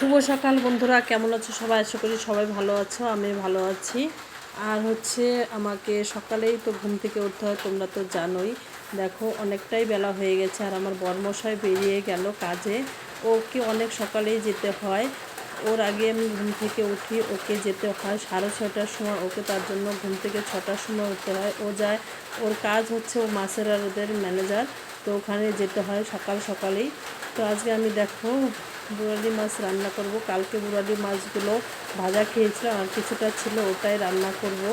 শুভ সকাল বন্ধুরা, কেমন আছো সবাই? আশা করি সবাই ভালো আছো আমি ভালো আছি। আর হচ্ছে আমাকে সকালেই তো ঘুম থেকে উঠতে হয়, তোমরা তো জানোই। দেখো, অনেকটাই বেলা হয়ে গেছে আর আমার বর্মশয় বেরিয়ে গেল কাজে। ওকে অনেক সকালেই যেতে হয়। ওর আগে আমি ঘুম থেকে উঠি, ওকে যেতে হয় সাড়ে ছটার সময়, ওকে তার জন্য ঘুম থেকে ছটার সময় উঠতে হয়। ও যায়, ওর কাজ হচ্ছে ও মাসের আর ওদের ম্যানেজার তো ওখানে যেতে হয় সকাল সকালেই। তো আজকে আমি দেখো, বুড়ালি মাছ রান্না করব। কালকে বুড়ালি মাছগুলো ভাজা খেয়েছিলাম আর কিছুটা ছিল, ওটাই রান্না করব।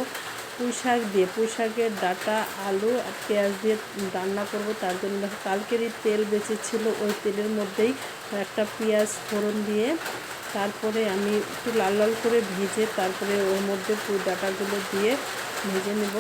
পুঁই শাক দিয়ে, পুঁই শাকের ডাটা, আলু আর পেঁয়াজ দিয়ে রান্না করব। তার জন্য কালকেরই তেল বেঁচেছিল, ওই তেলের মধ্যেই একটা পেঁয়াজ ফোড়ন দিয়ে তারপরে আমি একটু লাল লাল করে ভেজে তারপরে ওর মধ্যে পুর ডাটাগুলো দিয়ে ভেজে নেব।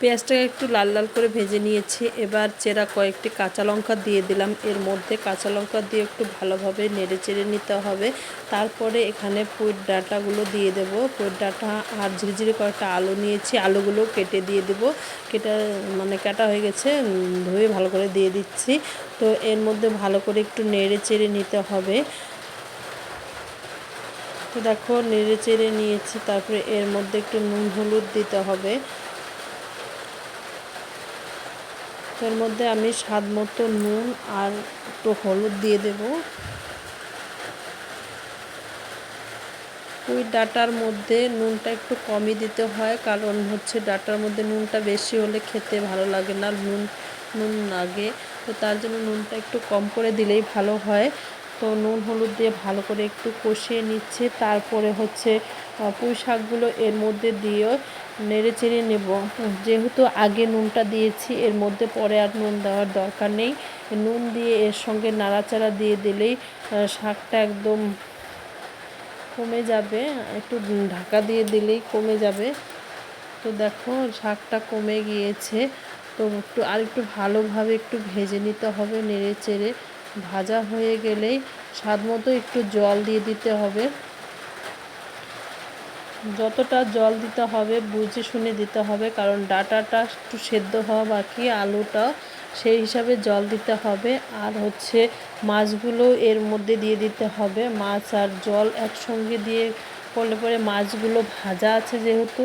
পেঁয়াজটাকে একটু লাল লাল করে ভেজে নিয়েছি। এবার চেরা কয়েকটি কাঁচা লঙ্কা দিয়ে দিলাম। এর মধ্যে কাঁচা লঙ্কা দিয়ে একটু ভালোভাবে নেড়ে চেড়ে নিতে হবে। তারপরে এখানে পুঁইর ডাঁটাগুলো দিয়ে দেব। পুঁইর ডাঁটা আর ঝিরিঝিরি কয়েকটা আলু নিয়েছি। আলুগুলো কেটে দিয়ে দেব। কেটে মানে কাটা হয়ে গেছে ধুয়ে ভালো করে দিয়ে দিচ্ছি। তো এর মধ্যে ভালো করে একটু নেড়ে চেড়ে নিতে হবে। তো দেখো, নেড়ে চেড়ে নিয়েছি। তারপরে এর মধ্যে একটু নুন, হলুদ দিতে হবে। এর মধ্যে আমি স্বাদ মতো নুন আর একটু হলুদ দিয়ে দেব। ওই ডাটার মধ্যে নুনটা একটু কমই দিতে হয়, কারণ হচ্ছে ডাটার মধ্যে নুনটা বেশি হলে খেতে ভালো লাগে না, নুন নুন লাগে। তো তার জন্য নুনটা একটু কম করে দিলেই ভালো হয়। তো নুন, হলুদ দিয়ে ভালো করে একটু কষিয়ে নিচ্ছে। তারপরে হচ্ছে পুঁই শাকগুলো এর মধ্যে দিয়ে নেড়ে চেড়ে নেব। যেহেতু আগে নুনটা দিয়েছি, এর মধ্যে পরে আর নুন দেওয়ার দরকার নেই। নুন দিয়ে এর সঙ্গে নাড়াচাড়া দিয়ে দিলেই শাকটা একদম কমে যাবে। একটু ঢাকা দিয়ে দিলেই কমে যাবে। তো দেখো, শাকটা কমে গিয়েছে। তো একটু আর একটু ভালোভাবে একটু ভেজে নিতে হবে নেড়ে চেড়ে। ভাজা হয়ে গেলেই স্বাদ মতো একটু জল দিয়ে দিতে হবে। যতটা জল দিতে হবে, বুঝে শুনে দিতে হবে, কারণ ডাটাটা একটু সেদ্ধ হওয়া বাকি, আলুটা সেই হিসাবে জল দিতে হবে। আর হচ্ছে মাছগুলো এর মধ্যে দিয়ে দিতে হবে। মাছ আর জল একসঙ্গে দিয়ে করলে পরে মাছগুলো ভাজা আছে যেহেতু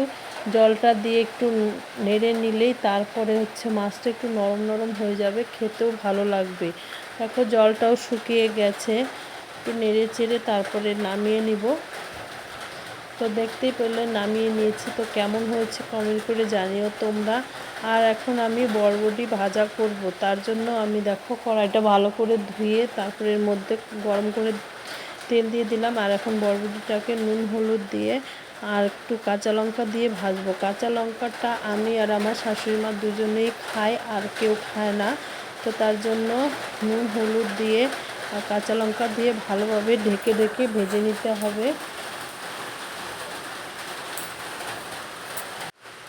জলটা দিয়ে একটু নেড়ে নিলেই তারপরে হচ্ছে মাছটা একটু নরম নরম হয়ে যাবে, খেতেও ভালো লাগবে। দেখো জলটাও শুকিয়ে গেছে, একটু নেড়ে চেড়ে তারপরে নামিয়ে নিব। তো দেখতেই পেলে নামিয়ে নিয়েছি, তো কেমন হয়েছে কমেন্ট করে জানিও তোমরা। আর এখন আমি বরবটি ভাজা করব, তার জন্য আমি দেখো কড়াইটা ভালো করে ধুয়ে তারপরে এর মধ্যে গরম করে তেল দিয়ে দিলাম। আর এখন বরবটিটাকে নুন হলুদ দিয়ে আর একটু কাঁচা লঙ্কা দিয়ে ভাজবো। কাঁচা লঙ্কাটা আমি আর আমার শাশুড়ি মা দুজনেই খাই, আর কেউ খায় না। তো তার জন্য নুন, হলুদ দিয়ে আর কাঁচা লঙ্কা দিয়ে ভালোভাবে ঢেকে ঢেকে ভেজে নিতে হবে।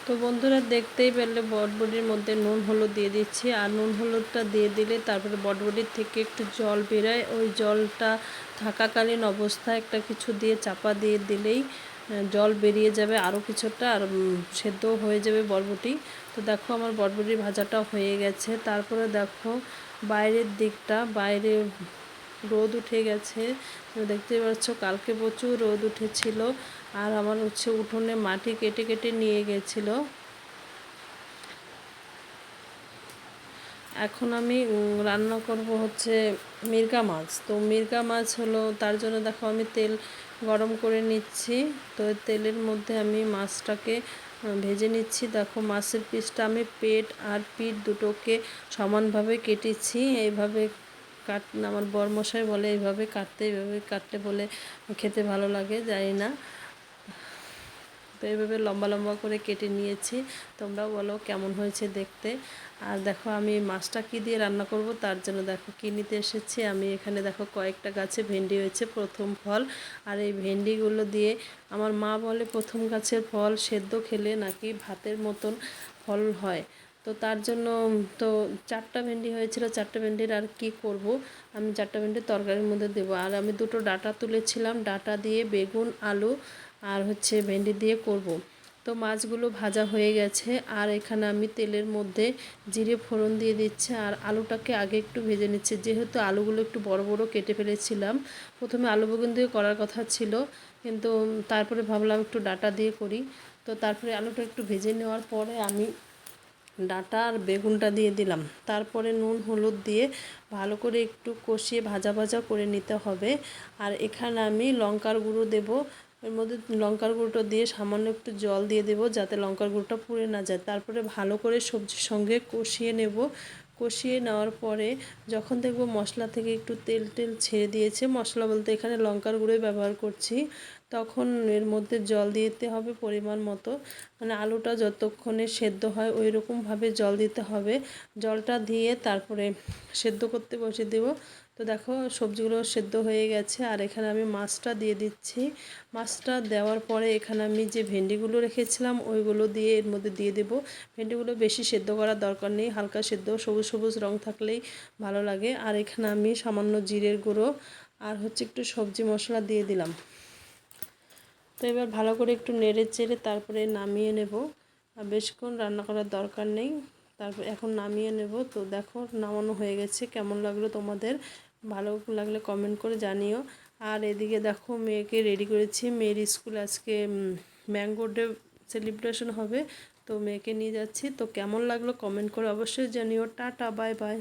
তো বন্ধুরা, দেখতেই পেলে বটবটির মধ্যে নুন, হলুদ দিয়ে দিচ্ছি। আর নুন, হলুদটা দিয়ে দিলে তারপরে বটবটির থেকে একটু জল বেরোয়। ওই জলটা থাকাকালীন অবস্থায় একটা কিছু দিয়ে চাপা দিয়ে দিলেই জল বেরিয়ে যাবে আরও কিছুটা, আর সেদ্ধ হয়ে যাবে বরবটি। তো দেখো আমার বরবটি ভাজাটা হয়ে গেছে। তারপরে দেখো বাইরের দিকটা, বাইরে রোদ উঠে গেছে। দেখতে পাচ্ছ কালকে প্রচুর রোদ উঠেছিল, আর আমার হচ্ছে উঠোনে মাটি কেটে কেটে নিয়ে গেছিল। এখন আমি রান্না করব হচ্ছে মির্গা মাছ। তো মির্গা মাছ হলো, তার জন্য দেখো আমি তেল গরম করে নিচ্ছি। তো তেলের মধ্যে আমি মাছটাকে ভেজে নিচ্ছি। দেখো মাছের পিসটা আমি পেট আর পিঠ দুটোকে সমানভাবে কেটেছি। এইভাবে কাট, আমার বরমশাই বলে, এইভাবে কাটতে এইভাবে কাটতে বলে খেতে ভালো লাগে, জানি না। তো এইভাবে লম্বা লম্বা করে কেটে নিয়েছি। তোমরাও বলো কেমন হয়েছে দেখতে। আর দেখো আমি মাছটা কী দিয়ে রান্না করব তার জন্য দেখো কী নিতে এসেছি। আমি এখানে দেখো কয়েকটা গাছে ভেন্ডি হয়েছে প্রথম ফল। আর এই ভেন্ডিগুলো দিয়ে আমার মা বলে প্রথম গাছের ফল সেদ্ধ খেলে নাকি ভাতের মতন ফল হয়। তো তার জন্য তো চারটা ভেন্ডি হয়েছিল, চারটা ভেন্ডির আর কি করব? আমি চারটা ভেন্ডির তরকারির মধ্যে দেবো। আর আমি দুটো ডাটা তুলেছিলাম। ডাটা দিয়ে বেগুন, আলু আর হচ্ছে ভেন্ডি দিয়ে করব। তো মাছগুলো ভাজা হয়ে গেছে। আর এখানে আমি তেলের মধ্যে জিরে ফোড়ন দিয়ে দিচ্ছি। আর আলুটাকে আগে একটু ভেজে নিচ্ছি। যেহেতু আলুগুলো একটু বড় বড় কেটে ফেলেছিলাম, প্রথমে আলু বেগুন দিয়ে করার কথা ছিল। কিন্তু তারপরে ভাবলাম একটু ডাটা দিয়ে করি। তো তারপরে আলুটা একটু ভেজে নেওয়ার পরে আমি ডাটা আর বেগুনটা দিয়ে দিলাম। তারপরে নুন, হলুদ দিয়ে ভালো করে একটু কষিয়ে ভাজা ভাজা করে নিতে হবে। আর এখানে আমি লঙ্কার গুঁড়ো দেব। এর মধ্যে লঙ্কার গুঁড়োটা দিয়ে সামান্য একটু জল দিয়ে দেবো যাতে লঙ্কার গুঁড়োটা পুড়ে না যায়। তারপরে ভালো করে সবজির সঙ্গে কষিয়ে নেব। কষিয়ে নেওয়ার পরে যখন দেখব মশলা থেকে একটু তেল টেল ছেড়ে দিয়েছে, মশলা বলতে এখানে লঙ্কার গুঁড়োই ব্যবহার করছি, তখন এর মধ্যে জল দিতে হবে পরিমাণ মতো। মানে আলুটা যতক্ষণে সেদ্ধ হয় ওই রকমভাবে জল দিতে হবে। জলটা দিয়ে তারপরে সেদ্ধ করতে বসে দেবো। তো দেখো, সবজিগুলো সেদ্ধ হয়ে গেছে আর এখানে আমি মাছটা দিয়ে দিচ্ছি। মাছটা দেওয়ার পরে এখানে আমি যে ভেন্ডিগুলো রেখেছিলাম, ওইগুলো দিয়ে এর মধ্যে দিয়ে দেবো। ভেন্ডিগুলো বেশি সেদ্ধ করার দরকার নেই, হালকা সেদ্ধ, সবুজ সবুজ রং থাকলেই ভালো লাগে। আর এখানে আমি সামান্য জিরের গুঁড়ো আর হচ্ছে একটু সবজি মশলা দিয়ে দিলাম। তো এবার ভালো করে একটু নেড়ে চেড়ে তারপরে নামিয়ে নেব। আর বেশিক্ষণ রান্না করার দরকার নেই। তারপর এখন নামিয়ে নেব। তো দেখো, নামানো হয়ে গেছে। কেমন লাগল তোমাদের? ভালো লাগলে কমেন্ট করে জানিও। আর এদিকে দেখো, মেয়েকে রেডি করেছি। মেয়ের স্কুল আজকে ম্যাঙ্গো ডে সেলিব্রেশন হবে। তো মেয়েকে নিয়ে যাচ্ছি। তো কেমন লাগল কমেন্ট করে অবশ্যই জানিও। Tata bye bye